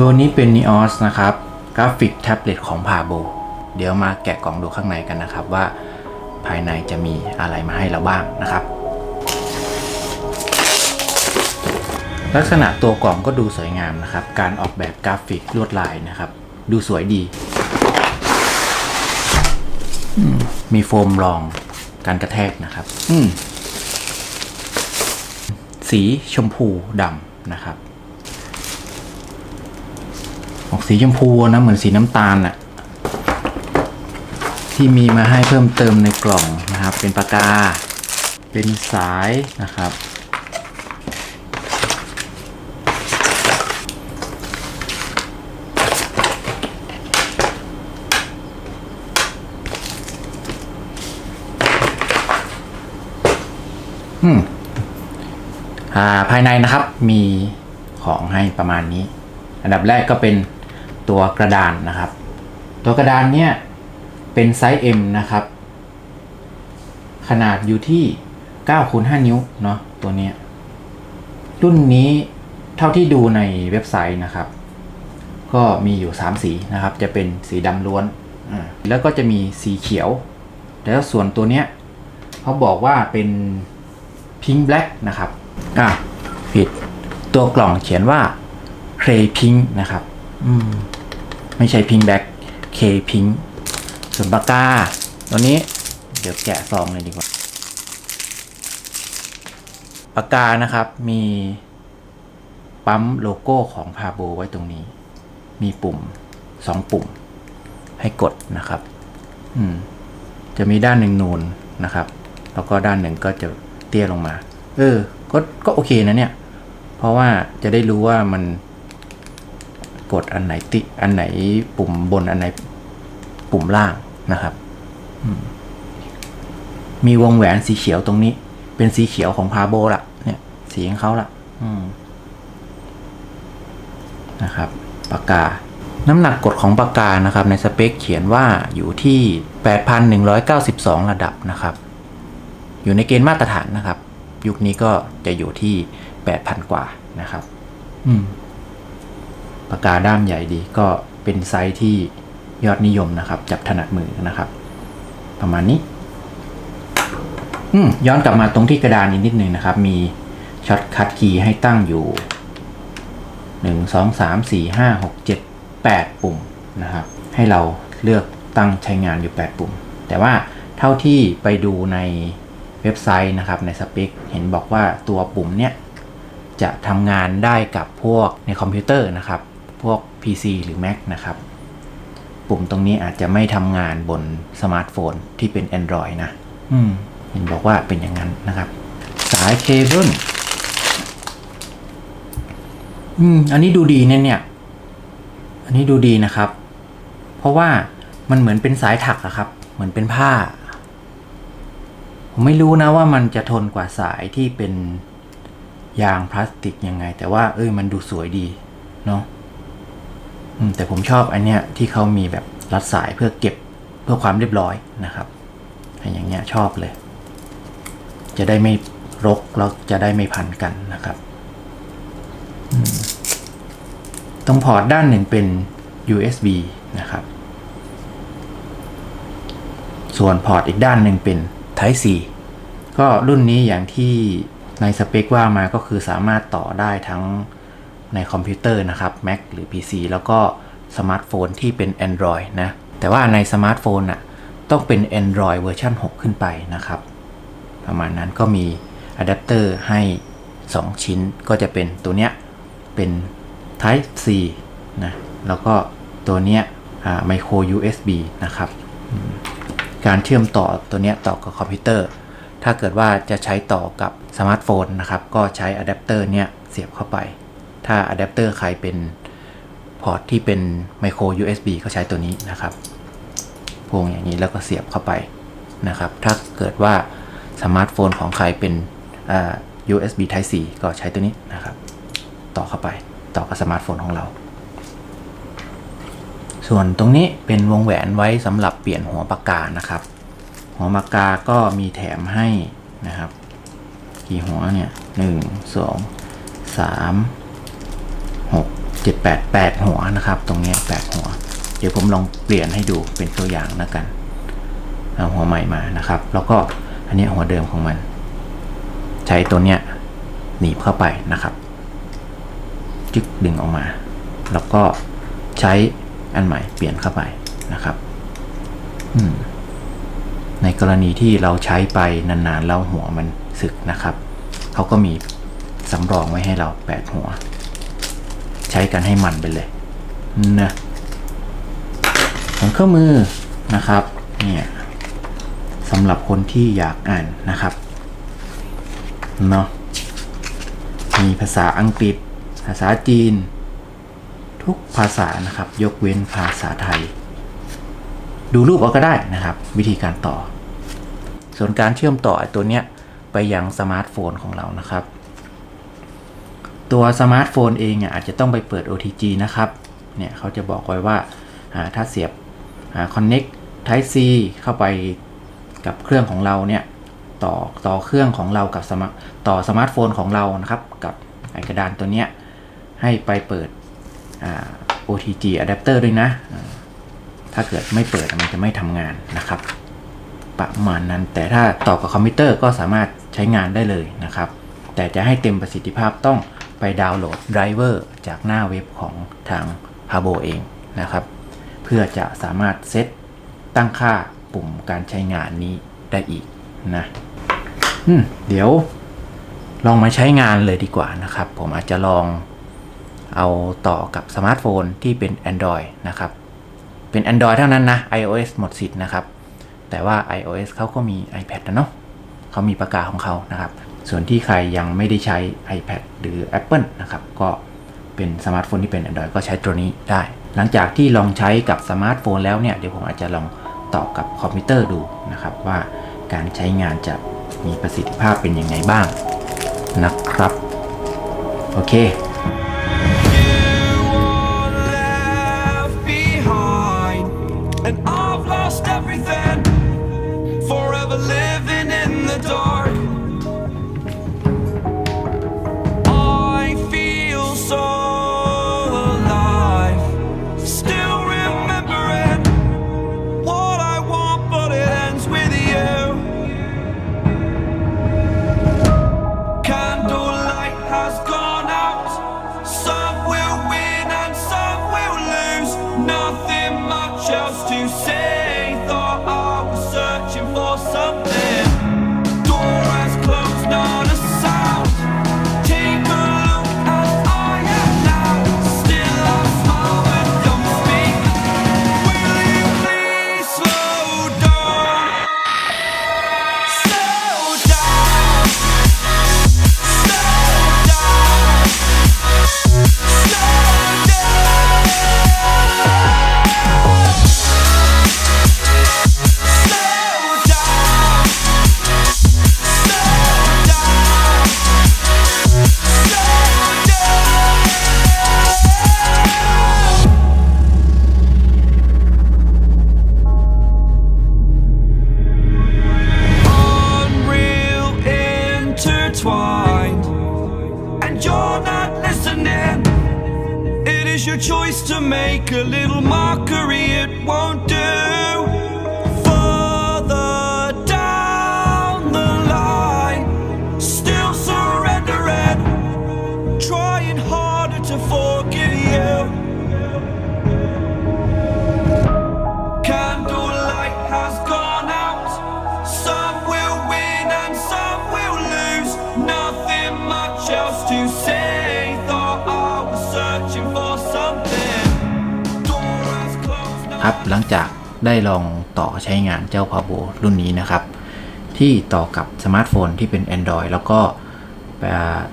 ตัวนี้เป็น Neos นะครับ กราฟิกแท็บเล็ตของ p a b o เดี๋ยวมาแกะกล่องดูข้างในกันนะครับว่าภายในจะมีอะไรมาให้เราบ้างนะครับ ลักษณะตัวกล่องก็ดูสวยงามนะครับ การออกแบบกราฟิกลวดลายนะครับ ดูสวยดี มีโฟมรองการกระแทกนะครับ สีชมพูดำนะครับ ออกสีชมพูนะเหมือนสีน้ำตาลอะที่มีมาให้เพิ่มเติมในกล่องนะครับ เป็นปากกา เป็นสายนะครับ อืมอ่าภายในนะครับมีของให้ประมาณนี้ อันดับแรกก็เป็น ตัวกระดานนะครับ ตัวกระดานเนี่ยเป็นไซส์ M นะครับ ขนาดอยู่ที่9คูณ5นิ้วเนาะตัวเนี้ยรุ่นนี้เท่าที่ดูในเว็บไซต์นะครับ ก็มีอยู่ 3 สีนะครับ จะเป็นสีดำล้วนอ่าแล้วก็จะมีสีเขียว แล้วส่วนตัวเนี้ยเขาบอกว่าเป็นพิง k ์แบล็กนะครับ อะ ผิด ตัวกล่องเขียนว่า k Pink นะครับ อืม ไม่ใช่พิงแบ็ก K Pink ส่วนปากกาตัวนี้ เดี๋ยวแกะซองเลยดีกว่าปากกานะครับ มีปั๊มโลโก้ของพาโบไว้ตรงนี้ มีปุ่มสองปุ่ม ให้กดนะครับ อืม จะมีด้านหนึ่งนูนนะครับ แล้วก็ด้านหนึ่งก็จะเตี้ยลงมา เออ ก็ก็โอเคนะเนี่ย เพราะว่าจะได้รู้ว่ามัน กดอันไหนติอันไหนปุ่มบนอันไหนปุ่มล่างนะครับ มีวงแหวนสีเขียวตรงนี้ เป็นสีเขียวของพาโบละเนี่ย สีของเขาละนะครับปากกา น้ำหนักกดของปากกานะครับ ในสเปคเขียนว่าอยู่ที่ 8,192 ระดับนะครับ อยู่ในเกณฑ์มาตรฐานนะครับ ยุคนี้ก็จะอยู่ที่ 8,000 กว่านะครับ อืม ปากกาด้ามใหญ่ดีก็เป็นไซส์ที่ยอดนิยมนะครับ จับถนัดมือนะครับ ประมาณนี้อืย้อนกลับมาตรงที่กระดานอีกนิดนึงนะครับ มีช็อตคัดคีย์ให้ตั้งอยู่หนึ่งสองสามสี่ห้าหกเจ็ดแปดปุ่มนะครับ ให้เราเลือกตั้งใช้งานอยู่ 8 ปุ่ม แต่ว่าเท่าที่ไปดูในเว็บไซต์นะครับในสเปคเห็นบอกว่าตัวปุ่มเนี้ยจะทำงานได้กับพวกในคอมพิวเตอร์นะครับ วก PC หรือ Mac นะครับ ปุ่มตรงนี้อาจจะไม่ทำงานบนสมาร์ทโฟนที่เป็น Android นะ อืมเห็นบอกว่าเป็นอย่างนั้นนะครับ สายเคเบิลอืม อันนี้ดูดีเนี่ยเนี่ย อันนี้ดูดีนะครับ เพราะว่ามันเหมือนเป็นสายถักอะครับ เหมือนเป็นผ้า ผมไม่รู้นะว่ามันจะทนกว่าสายที่เป็นยางพลาสติกยังไง แต่ว่าเอ้ยมันดูสวยดี เนาะอืม แต่ผมชอบอันเนี้ยที่เขามีแบบรัดสายเพื่อเก็บเพื่อความเรียบร้อยนะครับอย่างเงี้ยชอบเลย จะได้ไม่รกแล้วจะได้ไม่พันกันนะครับตรงพอร์ตด้านหนึ่งเป็น USB นะครับ ส่วนพอร์ตอีกด้านหนึ่งเป็น Type C ก็รุ่นนี้อย่างที่ในสเปคว่ามาก็คือสามารถต่อได้ทั้ง ในคอมพิวเตอร์นะครับ Mac หรือ PC แล้วก็สมาร์ทโฟนที่เป็น Android นะ แต่ว่าในสมาร์ทโฟนน่ะต้องเป็น Android เวอร์ชัน6 ขึ้นไปนะครับ ประมาณนั้นก็มีอะแดปเตอร์ให้ 2 ชิ้นก็จะเป็นตัวเนี้ยเป็น Type C นะ แล้วก็ตัวเนี้ยอ่า Micro USB นะครับ การเชื่อมต่อตัวเนี้ยต่อกับคอมพิวเตอร์ ถ้าเกิดว่าจะใช้ต่อกับสมาร์ทโฟนนะครับ ก็ใช้อะแดปเตอร์เนี้ยเสียบเข้าไป ถ้าอะแดปเตอร์ใครเป็นพอร์ตที่เป็น Micro USB ก็ใช้ตัวนี้นะครับพวงอย่างนี้แล้วก็เสียบเข้าไปนะครับ ถ้าเกิดว่าสมาร์ทโฟนของใครเป็น USB Type C ก็ใช้ตัวนี้นะครับ ต่อเข้าไปต่อกับสมาร์ทโฟนของเรา ส่วนตรงนี้เป็นวงแหวนไว้สำหรับเปลี่ยนหัวปากกานะครับ หัวปากกาก็มีแถมให้นะครับ กี่หัวเนี่ยหนึ่งสองสาม เจ็ดแปดแปดหัวนะครับ ตรงนี้แปดหัว เดี๋ยวผมลองเปลี่ยนให้ดูเป็นตัวอย่างแล้วกันเอาหัวใหม่มานะครับ แล้วก็อันนี้หัวเดิมของมัน ใช้ตัวเนี้ยหนีบเข้าไปนะครับจึกดึงออกมา แล้วก็ใช้อันใหม่เปลี่ยนเข้าไปนะครับอืมในกรณีที่เราใช้ไปนานๆแล้วหัวมันสึกนะครับ เขาก็มีสำรองไว้ให้เราแปดหัว ช้กันให้มันไปเลยนะของเครื่องมือนะครับเนี่ยสำหรับคนที่อยากอ่านนะครับเนาะมีภาษาอังกฤษ ภาษาจีน ทุกภาษานะครับ ยกเว้นภาษาไทย ดูรูปเอาก็ได้นะครับ วิธีการต่อ ส่วนการเชื่อมต่อตัวเนี้ยไปยังสมาร์ทโฟนของเรานะครับ ตัวสมาร์ทโฟนเองอาจจะต้องไปเปิด OTG นะครับ เนี่ยเขาจะบอกไว้ว่าถ้าเสียบอ่า connect Type C เข้าไปกับเครื่องของเราเนี่ยต่อต่อเครื่องของเรากับสมาต่อสมาร์ทโฟนของเรานะครับ กับไอกระดานตัวเนี้ยให้ไปเปิด OTG adapter ด้วยนะ ถ้าเกิดไม่เปิดมันจะไม่ทำงานนะครับ ประมาณนั้น แต่ถ้าต่อกับคอมพิวเตอร์ก็สามารถใช้งานได้เลยนะครับ แต่จะให้เต็มประสิทธิภาพต้อง ไปดาวน์โหลดไดรเวอร์จากหน้าเว็บของทาง h a b o เองนะครับ เพื่อจะสามารถเซตตั้งค่าปุ่มการใช้งานนี้ได้อีกนะเดี๋ยวลองมาใช้งานเลยดีกว่านะครับ ผมอาจจะลองเอาต่อกับสมาร์ทโฟนที่เป็น Android นะครับ เป็น Android เท่านั้นนะ iOS หมดสิทธิ์นะครับ แต่ว่า iOS เขาก็มี iPad นะเนาะเขามีประกาของเขานะครับ ส่วนที่ใครยังไม่ได้ใช้ iPad หรือ Apple นะครับ ก็เป็นสมาร์ทโฟนที่เป็น Android ก็ใช้ตัวนี้ได้ หลังจากที่ลองใช้กับสมาร์ทโฟนแล้วเนี่ย เดี๋ยวผมอาจจะลองต่อกับคอมพิวเตอร์ดูนะครับ ว่าการใช้งานจะมีประสิทธิภาพเป็นยังไงบ้างนะครับ โอเค it is your choice to make a little mockery. It won't do ครับ หลังจากได้ลองต่อใช้งานเจ้า p a b o รุ่นนี้นะครับ ที่ต่อกับสมาร์ทโฟนที่เป็น Android แล้วก็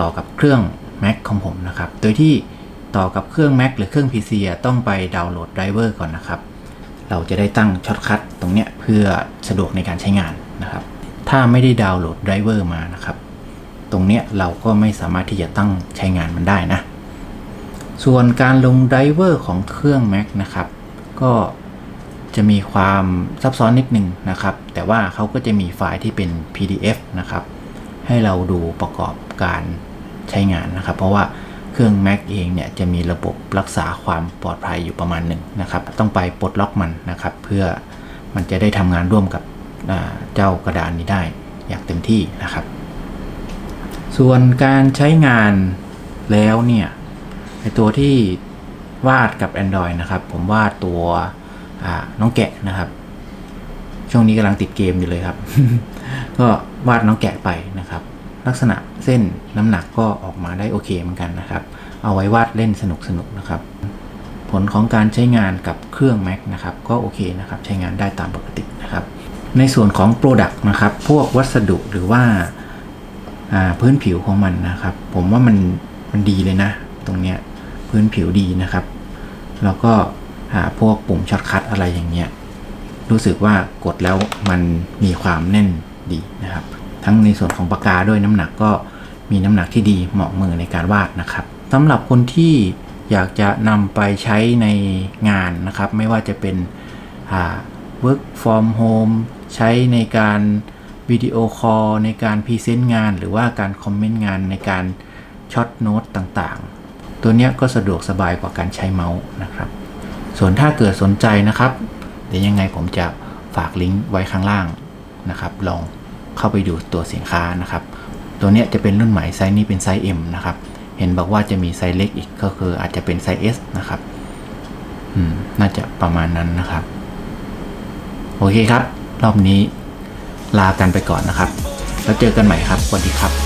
ต่อกับเครื่อง Mac ของผมนะครับ โดยที่ต่อกับเครื่อง Mac หรือเครื่อง PC ต้องไปดาวน์โหลดไดรเวอร์ก่อนนะครับ เราจะได้ตั้งช็อตคัทตรงเนี้ยเพื่อสะดวกในการใช้งานนะครับ ถ้าไม่ได้ดาวน์โหลดไดรเวอร์มานะครับ ตรงเนี้ยเราก็ไม่สามารถที่จะตั้งใช้งานมันได้นะ ส่วนการลงไดรเวอร์ของเครื่อง Mac นะครับ ก็จะมีความซับซ้อนนิดนึงนะครับ แต่ว่าเขาก็จะมีไฟล์ที่เป็น PDF นะครับ ให้เราดูประกอบการใช้งานนะครับ เพราะว่าเครื่อง Mac เองเนี่ยจะมีระบบรักษาความปลอดภัยอยู่ประมาณหนึ่งนะครับ ต้องไปปลดล็อกมันนะครับ เพื่อมันจะได้ทำงานร่วมกับเจ้ากระดานนี้ได้อย่างเต็มที่นะครับ ส่วนการใช้งานแล้วเนี่ยในตัวที่ วาดกับ Android นะครับ ผมวาดตัวน้องแกะนะครับ ช่วงนี้กำลังติดเกมอยู่เลยครับ ก็วาดน้องแกะไปนะครับ ลักษณะเส้นน้ำหนักก็ออกมาได้โอเคเหมือนกันนะครับ เอาไว้วาดเล่นสนุกๆนะครับ ผลของการใช้งานกับเครื่อง Mac นะครับ ก็โอเคนะครับ ใช้งานได้ตามปกตินะครับ ในส่วนของ Product นะครับ พวกวัสดุหรือว่าอ่าพื้นผิวของมันนะครับ ผมว่ามันมันดีเลยนะ ตรงเนี้ยพื้นผิวดีนะครับ แล้วก็หาพวกปุ่มช็อตคัทอะไรอย่างเงี้ยรู้สึกว่ากดแล้วมันมีความแน่นดีนะครับ ทั้งในส่วนของปากกาด้วยน้ำหนักก็มีน้ำหนักที่ดีเหมาะมือในการวาดนะครับสำหรับคนที่อยากจะนำไปใช้ในงานนะครับ ไม่ว่าจะเป็นอ่า work from home ใช้ในการวิดีโอคอลในการพรีเซนต์งาน หรือว่าการคอมเมนต์งานในการช็อตโน้ตต่าง ตัวนี้ก็สะดวกสบายกว่าการใช้เมาส์นะครับ ส่วนถ้าเกิดสนใจนะครับ เดี๋ยวยังไงผมจะฝากลิงก์ไว้ข้างล่างนะครับ ลองเข้าไปดูตัวสินค้านะครับ ตัวนี้จะเป็นรุ่นใหม่ไซส์นี้เป็นไซส์ M นะครับ เห็นบอกว่าจะมีไซส์เล็กอีกก็คืออาจจะเป็นไซส์ S นะครับอืมน่าจะประมาณนั้นนะครับ โอเคครับ รอบนี้ลากันไปก่อนนะครับ แล้วเจอกันใหม่ครับสวัสดีครับ